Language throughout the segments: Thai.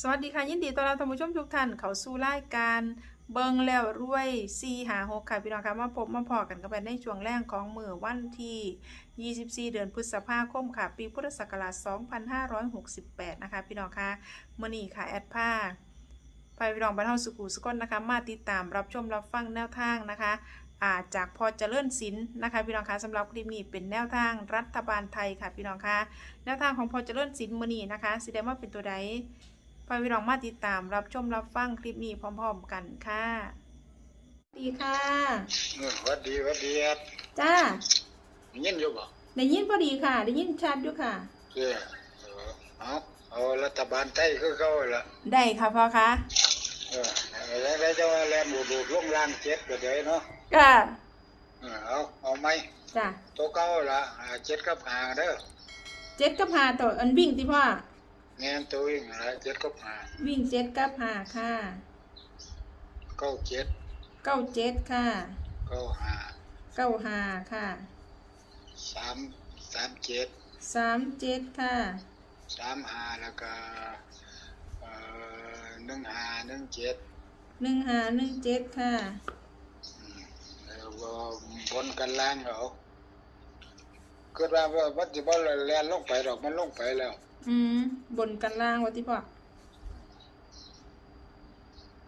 สวัสดีค่ะ ยินดีต้อนรับท่านผู้ชมทุกท่านเข้าสู่รายการเบิงแล้วรวยซีหาหกค่ะ พี่น้องค่ะมาพบมาพอกันกันไปในช่วงแรกของมือวันที่ 24 เดือนพฤษภาคมค่ะ ปีพุทธศักราช 2568 นะคะ พี่น้องค่ะมื่อนี้ค่ะ แอดผ้าไปพี่น้องบรรเทาสุขุสุกนนะคะ มาติดตามรับชมรับฟังแนวทางนะคะาจากพอเจริญศิลป์นะคะพี่น้องคะสำหรับคลิปนี้เป็นแนวทางรัฐบาลไทยค่ะพี่น้องค่ะแนวทางของพอเจริญศิลป์มื่อนี้นะคะแสดงว่าเป็นตัวใด พอพี่น้องมาติดตามรับชมรับฟังคลิปนี้พร้อม ๆ กันค่ะ ดีค่ะ เออหวัดดีหวัดดีครับจ้า ยินอยู่บ่ได้ยินพอดีค่ะ ได้ยินชัดด้วยค่ะ เจ้เออเอาเอารัฐบาลไทยคือเขาละได้ค่ะพ่อคะเออแล้วแล้วจะว่าแลนบูดูดลงล่างเจ็ดก็ได้เนาะก็เออเอาเอาไหมจ้าตัวเก่าละอ่าเจ็ดกับหาเด้อเจ็ดกับหาตัวอันวิ่งที่พ่อ แงนตัวเองละเจ็ดกับหาวิ่งเจ็ดกับหาค่ะเก้าเจ็ดเก้าเจ็ดค่ะเก้าหาเก้าหาค่ะสามสามเจ็ดสามเจ็ดค่ะสามหาแล้วก็เอ่อหนึ่งหาหนึ่งเจ็ดหนึ่งหาหนึ่งเจ็ดค่ะ อืมแล้วก็บนกันล่างเอาเกิดว่าว่าวัดที่บ่แลนลงไปดอกมันลงไปแล้ว อืม บนกันล่างวะที่พ่อ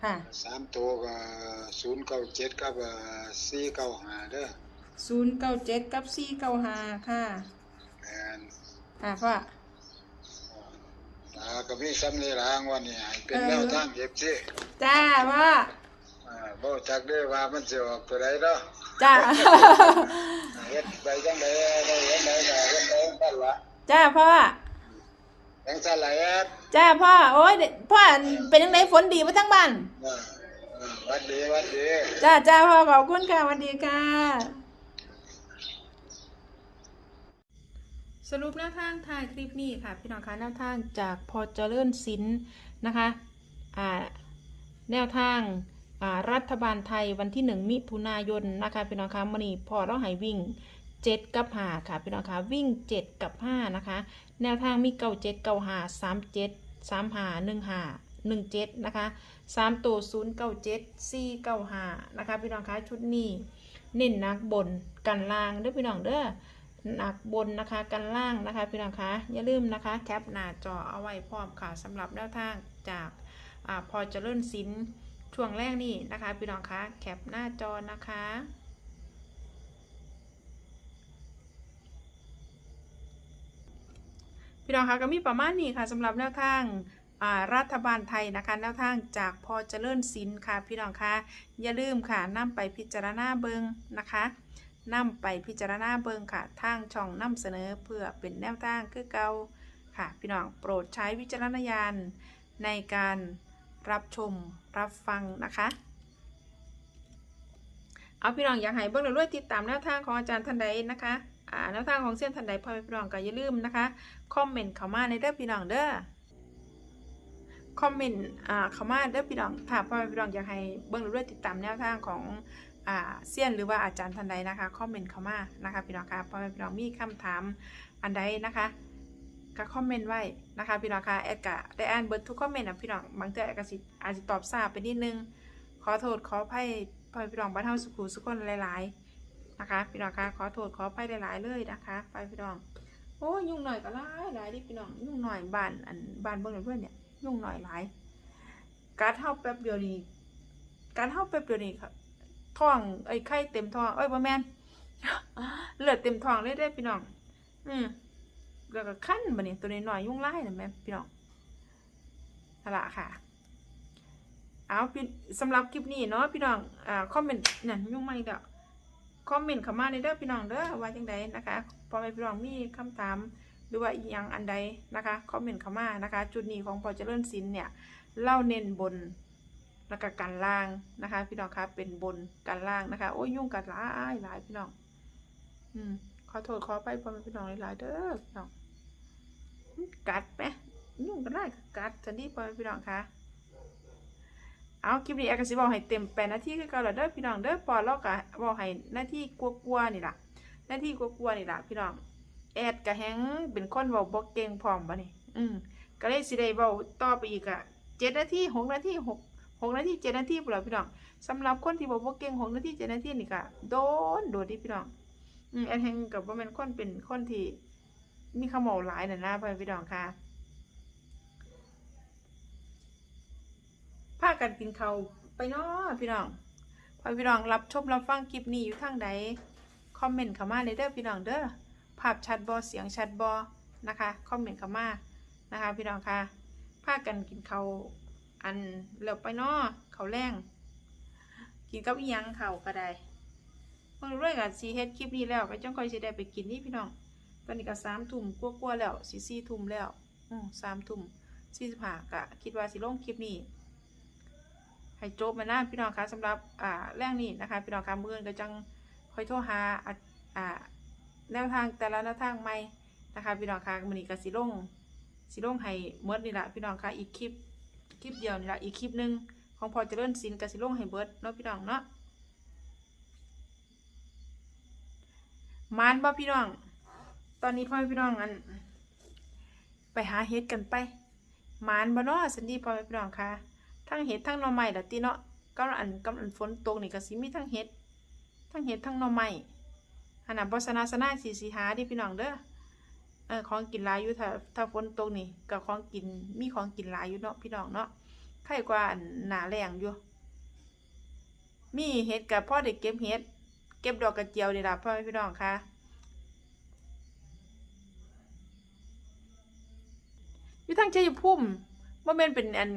ค่ะสามตัวก็ศูนย์เก้าเจ็ดกับสี่เก้าห้าเด้อศูนย์เก้าเจ็ดกับสี่เก้าหาค่ะแม่นค่ะพ่ออ่าก็มีซ้ำนี่ล่างว่านี่ให้เป็นเออแนวทางเก็บสิจ้าพ่ออ่าบ่จักได้ว่ามันสิออกตัวใดเนาะจ้าเฮ็ดไปจังไดได้เฮ็ดได้ก็เฮ็ดได้นั่นล่ะจ้าพ่อ จังซั่นล่ะเฮ็ดจ้าพ่อโอ้ยเด็กพ่อเป็นยังไงฝนดีมาทั้งบ้านเออเออหวัดดีหวัดดีจ้าจ้าพ่อขอบคุณค่ะสวัสดีค่ะ สรุปแนวทางท้ายคลิปนี้ค่ะ พี่น้องคะแนวทางจากพอเจริญศิลป์นะคะอ่าแนวทางอ่ารัฐบาลไทยวันที่หนึ่งมิถุนายนนะคะพี่น้องคะมันนี้พอเราให้วิ่งเจ็ดกับห้าค่ะพี่น้องคะวิ่งเจ็ดกับห้านะคะ แนวทางมีเก้าเจ็ดเก้าหาสามเจ็ดสามหาหนึ่งหาหนึ่งเจ็ดนะคะสามตัวศูนย์เก้าเจ็ดสี่เก้าหานะคะพี่น้องคะชุดนี้เน้นหนักบนกันล่างเด้อพี่น้องเด้อหนักบนนะคะกันล่างนะคะพี่น้องคะอย่าลืมนะคะแคปหน้าจอเอาไว้พร้อมค่ะสำหรับแนวทางจากอพอเจริญศิลป์ช่วงแรกนี่นะคะพี่น้องคะแคปหน้าจอนะคะ พี่น้องคะก็มีประมาณนี้ค่ะสำหรับแนวทางรัฐบาลไทยนะคะแนวทางจากพอเจริญศิลค่ะพี่น้องคะอย่าลืมค่ะนำไปพิจารณาเบิงนะคะนำไปพิจารณาเบิงค่ะทางช่องนำเสนอเพื่อเป็นแนวทางคือเก่าค่ะพี่น้องโปรดใช้วิจารณญาณในการรับชมรับฟังนะคะเอาพี่น้องอยากให้เบิ่งเรื่อยติดตามแนวทางของอาจารย์ท่านใดนะคะ แนวทางของเส้นท่านใดพ่อแม่พี่น้องก็อย่าลืมนะคะคอมเมนต์เข้ามาในเด้อพี่น้องเด้อคอมเมนต์อ่าเข้ามาเด้อพี่น้องถ้าพ่อแม่พี่น้องอยากให้เบิ่งเรื่อยติดตามแนวทางของอ่าเซียนหรือว่าอาจารย์ท่านใดนะคะคอมเมนต์เข้ามานะคะพี่น้องค่ะพ่อแม่พี่น้องมีคำถามอันใดนะคะก็คอมเมนต์ไว้นะคะพี่น้องค่ะแอดกะได้อ่านเบิร์ทุกคอมเมนต์นะพี่น้องบางเทื่อแอดกะสิอาจจะตอบทราบไปนิดนึง ขอโทษขออภัยพ่อแม่พี่น้องบ้านเฮาสุขุสุขคนหลายๆ นะคะพี่น้องคะขอโทษขออภัยหลายๆเลยนะคะไปพี่น้องโอ้ยยุ่งหน่อยก็หลายหลายดิพี่น้องยุ่งหน่อยบ้านอันบ้านเบิ่งเพื่อนเนี่ยยุ่งหน่อยหลายการเท่าแป๊บเดียวนี่การเท่าแป๊บเดียวนี่ครับท้องไอ้ไข่เต็มท้องเอ้ยบ่แม่นเลือดเต็มท้องเลยได้พี่น้อง อืมแล้วก็ขั้นบัดนี้ตัวนี้หน่อยยุ่งหลายนะแม่พี่น้องนั่นละค่ะเอาสำหรับคลิปนี้เนาะพี่น้องอ่าคอมเมนต์นั่นยุ่งไมาอีกแล้ว คอมเมนต์เข้ามาในเด้อพี่น้องเด้อว่าจังใดนะคะพอแม่พี่น้องมีคำถามหรือว่าอีหยังอันใดนะคะคอมเมนต์เข้ามานะคะ จุดนี้ของพอเจริญศิลป์เนี่ยเล่าเน้นบนแล้วก็การล่างนะคะ พี่น้องคะเป็นบนการล่างนะคะ โอ้ยยุ่งกันหลายหลายพี่น้อง อืมขอโทษขอไปพ่อแม่พี่น้องหลายๆเด้อพี่น้องกัดไหมยุ่งกันได้ก็กัดสันดีพ่อแม่พี่น้องคะ เอาคลิปนี้แอร์กสิบอกให้เต็มแปดนาทีคือเก่าแล้วเด้อพี่น้องเด้อพอเราก็บอกให้หน้าที่กลัวๆนี่ล่ะหน้าที่กลัวๆนี่ล่ะพี่น้องแอดกะแฮงเป็นคนเว้าบ่เก่งพร้อมบ่นี่อืมก็เลยสิได้เว้าต่อไปอีกอะเจ็ดนาทีหกนาทีหกหกนาทีเจ็ดนาทีพุ่นล่ะพี่น้องสำหรับคนที่บอกว่าเก่งหกนาทีเจ็ดนาทีนี่ก็โดนโดดดิพี่น้องอืมแอนแฮงกับว่าเป็นคนเป็นคนที่มีขมเอาหลายน่ะนะพ่อแม่พี่น้องค่ะ กันกินเขาไปเนาะพี่น้องพอพี่น้องรับชมรับฟังคลิปนี้อยู่ทางใดคอมเมนต์เข้ามาเลยเด้อพี่น้องเด้อภาพชัดบอเสียงชัดบอนะคะคอมเมนต์เข้ามานะคะ พี่น้องค่ะพากันกินเขาอันแล้วไปเนาะเขาแรงกินกับอีหยังเขาก็ได้เมื่อด้วยกับซีเฮ็ดคลิปนี้แล้วก็จังคอยสิได้ไปกินนี่พี่น้องตอนนี้ก็สามทุ่มกว่าๆแล้วสี่สี่ทุ่มแล้วอืมสามทุ่มสี่สิบห้ากะคิดว่าสิลงคลิปนี้ ให้จบมาหน้าพี่น้องคะสำหรับอ่าแรงนี้นะคะพี่น้องคะมืออื่นก็จังค่อยโทรหาอ่าแนวทางแต่ละแนวทางใหม่นะคะพี่น้องคะมือนี้ก็สิลงสิลงให้เมิดนี่แหละพี่น้องคะอีกคลิปคลิปเดียวนี่แหละอีกคลิปหนึ่งของพอเจริญศิลป์ก็สิลงให้เบิร์ดเนาะพี่น้องเนาะมานบ่พี่น้อง ตอนนี้พ่อพี่น้องอัน ไปหาเห็ดกันไปมานบ่เนาะสันดีพ่อพี่น้องค่ะ ทั้งเห็ดทั้งหน่อไม้ละติเนาะกำลังอันกำลังฝนตกนี่ก็สิมีทั้งเห็ดทั้งเห็ดทั้งหน่อไม้ขนาดบ่สนาสนาสิสิหาดิพี่น้องเด้อเออของกินหลายอยู่ถ้าถ้าฝนตกนี่ก็ของกินมีของกินหลายอยู่เนาะพี่น้องเนาะใครกว่าหนาแรงอยู่ มีเห็ดกับพ่อเด็กเก็บเห็ดเก็บดอกกระเจียวนี่ล่ะพ่อพี่น้องค่ะอยู่ทางเชัยภูมิว่าแม่นเป็นอัน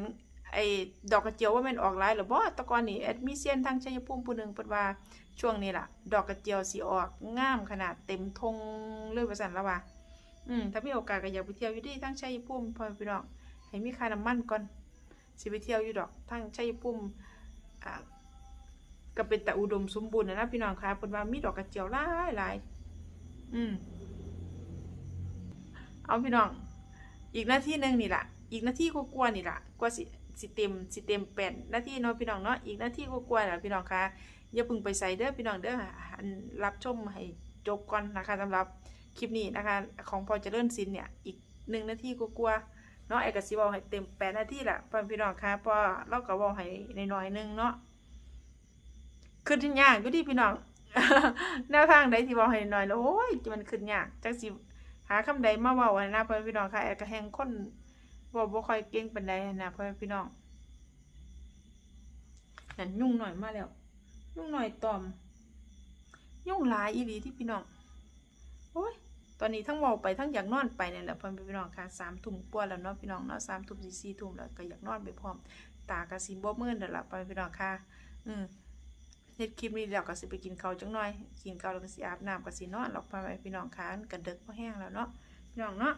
ไอ้ดอกกระเจียวว่าม่นออกหลายหรือบ่ตะกอนนี่แอดมิเซียนทางชัยภูมิผู้หนึงเพิ่นว่าช่วงนี้ล่ะ ดอกกระเจียวสิออกงามขนาดเต็มทงเลยว่าซั่นแล้วว่าอืมถ้ามีโอกาสก็อยากไปเที่ยวอยู่ที่ทางชัยภูมิพ่อแม่พี่น้องให้มีค่าน้ำมันก่อนสิไปเที่ยวอยู่ดอกทางชัยภูมิอ่าก็เป็นแต่อุดมสมบูรณ์นะนะพี่น้องค่ะเพิ่นว่ามีดอกกระเจียวหลายหลายอืมเอาพี่น้อง อีกหน้าที่หนึ่งนี่แหละอีกหน้าที่กว่าๆนี่แหละกว่าสิ สิเต็มสิเต็มแปดนาทีเนาะพี่น้องเนาะอีกนาทีกว่าๆแหละพี่น้องคะอย่าพึ่งไปใส่เด้อพี่น้องเด้ออันรับชมให้จบก่อนนะคะสำหรับคลิปนี้นะคะ ของพอจะเจริญศิลป์เนี่ยอีกหนึ่งนาทีกว่าๆเนาะไอ้กสิบอกให้เต็มแปดนาทีแหละพ่อพี่น้องคะพราะเราก็บอกให้ในน้อยหนึงเนาะขึ้นยากอยู่ที่พี่น้องแนวทางใดที่บอกให้น้อยแล้วโอ้ยมันขึ้นยากจักสิหาคำใดมาเว้าอะนะพ่อพี่น้องค่ะแอดก็แฮงคน บ่บ่ค่อยเก่งปานใดนะพ่อพี่น้องนั่นยุ่งหน่อยมาแล้ว ยุ่งหน่อยตอม ยุ่งหลายอีหลีที่พี่น้องโอ้ยตอนนี้ทั้งเว้าไปทั้งอยากนอนไปเนี่นแหละพ่อพี่น้องค่ะสามทุ่มกว่าแล้วเนาะพี่น้องเนาะสามทุ่มสี่สี่ทุ่มแล้วก็อยากนอนไปพร้อม ตากระสิบ่มื่นแล้วละพ่อพี่น้องค่ะ อืมเฮ็ดคลิปนี้แล้วก็สิไปกินข้าวจังหน่อย กินข้าวแล้วก็สิอาบน้ำก็สินอนหรอกพ่อแม่พี่น้องค่ะมันก็ดึกพอแห้งแล้วเนาะพี่น้องเนาะ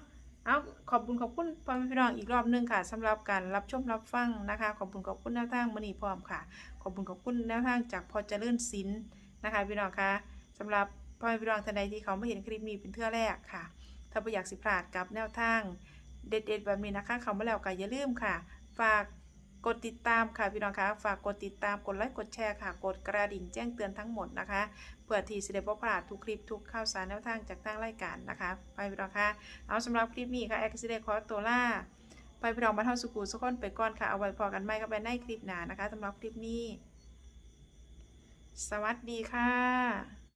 เอาขอบคุณขอบคุณพ่อแม่พี่น้องอีกรอบหนึงค่ะสำหรับการรับชมรับฟังนะคะ ขอบคุณขอบคุณแนวทางมณีพร้อมค่ะ ขอบคุณขอบคุณแนวทางจากพอเจริญศิลป์นะคะ พี่น้องค่ะสำหรับพ่อแม่พี่น้องท่านใดที่เขาไม่เห็นคลิปนี้เป็นเทื่อแรกค่ะ ถ้าไม่อยากสิพลาดกับแนวทางเด็ดๆแบบนี้นะคะเขามาแล้วก็อย่าลืมค่ะ ฝาก กดติดตามค่ะพี่น้องคะฝากกดติดตามกดไลค์กดแชร์ค่ะ กดกระดิ่งแจ้งเตือนทั้งหมดนะคะ เพื่อที่จะได้บ่พลาดทุกคลิปทุกข่าวสารแนวทางจากทางรายการนะคะ ไปพี่น้องคะเอาสำหรับคลิปนี้ค่ะแอคซิเดคอตัวล่าไปพี่น้องบรรเทาสุขุสุขคนไปก่อนค่ะเอาไว้พอกันไม่ก็ไปในคลิปหน้านะคะสำหรับคลิปนี้ สวัสดีค่ะ